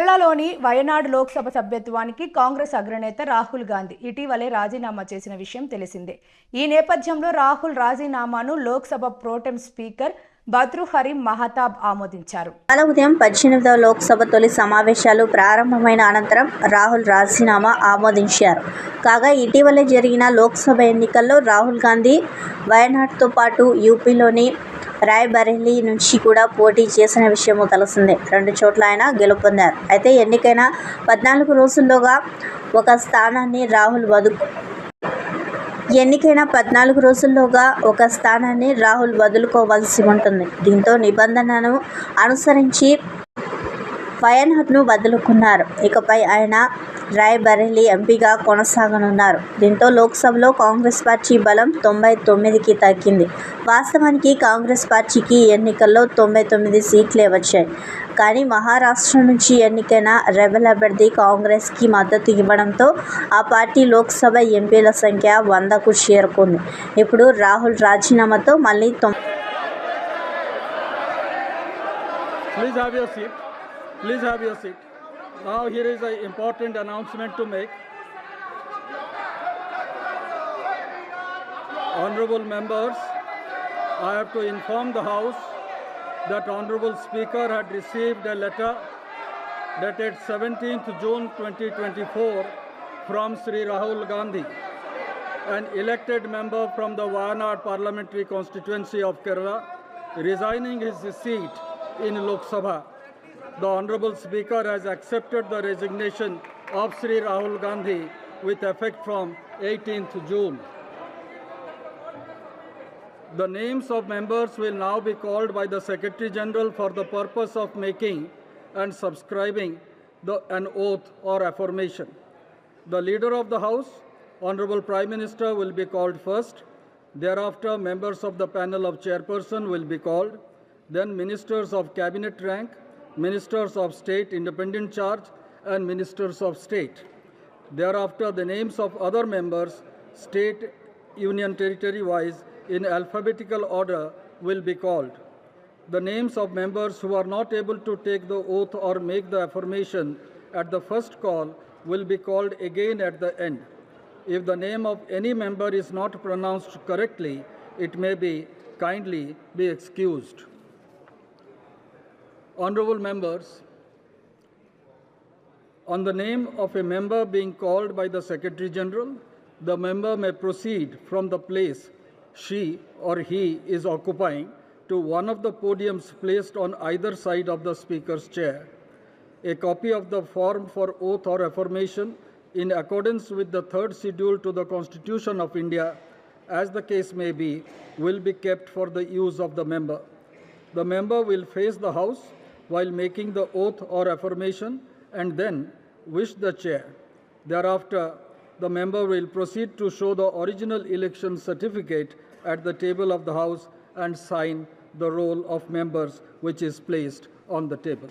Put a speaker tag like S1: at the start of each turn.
S1: కేరళలోని వయనాడ్ లోక్సభ సభ్యత్వానికి కాంగ్రెస్ అగ్రనేత రాహుల్ గాంధీ ఇటీవలే రాజీనామా చేసిన విషయం తెలిసిందే. ఈ నేపథ్యంలో రాహుల్ రాజీనామాను లోక్సభ ప్రోటెం స్పీకర్ బద్రుహరి మహతాబ్ ఆమోదించారు.
S2: ఇవాళ ఉదయం పద్దెనిమిదవ లోక్సభ తొలి సమావేశాలు ప్రారంభమైన అనంతరం రాహుల్ రాజీనామా ఆమోదించారు. కాగా ఇటీవలే జరిగిన లోక్సభ ఎన్నికల్లో రాహుల్ గాంధీ వయనాడ్తో పాటు యూపీలోని రాయ్బరేలీ నుంచి కూడా పోటీ చేసిన విషయము తెలిసిందే రెండు చోట్ల ఆయన గెలుపొందారు. అయితే ఎన్నికైన పద్నాలుగు రోజుల్లోగా ఒక స్థానాన్ని రాహుల్ వదు ఎన్నికైన పద్నాలుగు రోజుల్లోగా ఒక స్థానాన్ని రాహుల్ వదులుకోవాల్సి ఉంటుంది. దీంతో నిబంధనను అనుసరించి వయనాడ్ను వదులుకున్నారు ఇకపై ఆయన రాయ్బరేలీ ఎంపీగా కొనసాగనున్నారు. దీంతో లోక్సభలో కాంగ్రెస్ పార్టీ బలం తొంభై తొమ్మిదికి తగ్గింది. వాస్తవానికి కాంగ్రెస్ పార్టీకి ఎన్నికల్లో తొంభై తొమ్మిది సీట్లే వచ్చాయి. కానీ మహారాష్ట్ర నుంచి ఎన్నికైన రెబల్ అభ్యర్థి కాంగ్రెస్కి మద్దతు ఇవ్వడంతో ఆ పార్టీ లోక్సభ ఎంపీల సంఖ్య వందకు చేరుకుంది. ఇప్పుడు రాహుల్ రాజీనామాతో మళ్ళీ తొమ్మిది
S3: Please have your seat. Now here is an important announcement to make. Honorable members, I have to inform the House that Honorable Speaker had received a letter dated 17th June 2024 from Sri Rahul Gandhi, an elected member from the Wayanad parliamentary constituency of Kerala, resigning his seat in Lok Sabha. The Honorable Speaker has accepted the resignation of Sri Rahul Gandhi with effect from 18th June. The names of members will now be called by the Secretary General for the purpose of making and subscribing the, an oath or affirmation. The Leader of the House, Honorable Prime Minister, will be called first. Thereafter, members of the panel of chairperson will be called. Then, ministers of cabinet rank, ministers of state independent charge, and ministers of state. Thereafter, the names of other members, state, union territory wise, in alphabetical order will be called. The names of members who are not able to take the oath or make the affirmation at the first call will be called again at the end. If the name of any member is not pronounced correctly, it may be kindly be excused. Honorable members, on the name of a member being called by the Secretary General, the member may proceed from the place she or he is occupying to one of the podiums placed on either side of the Speaker's chair. A copy of the form for oath or affirmation, in accordance with the third schedule to the Constitution of India, as the case may be, will be kept for the use of the member. The member will face the House while making the oath or affirmation and then wish the chair. Thereafter, the member will proceed to show the original election certificate at the table of the House and sign the roll of members which is placed on the table.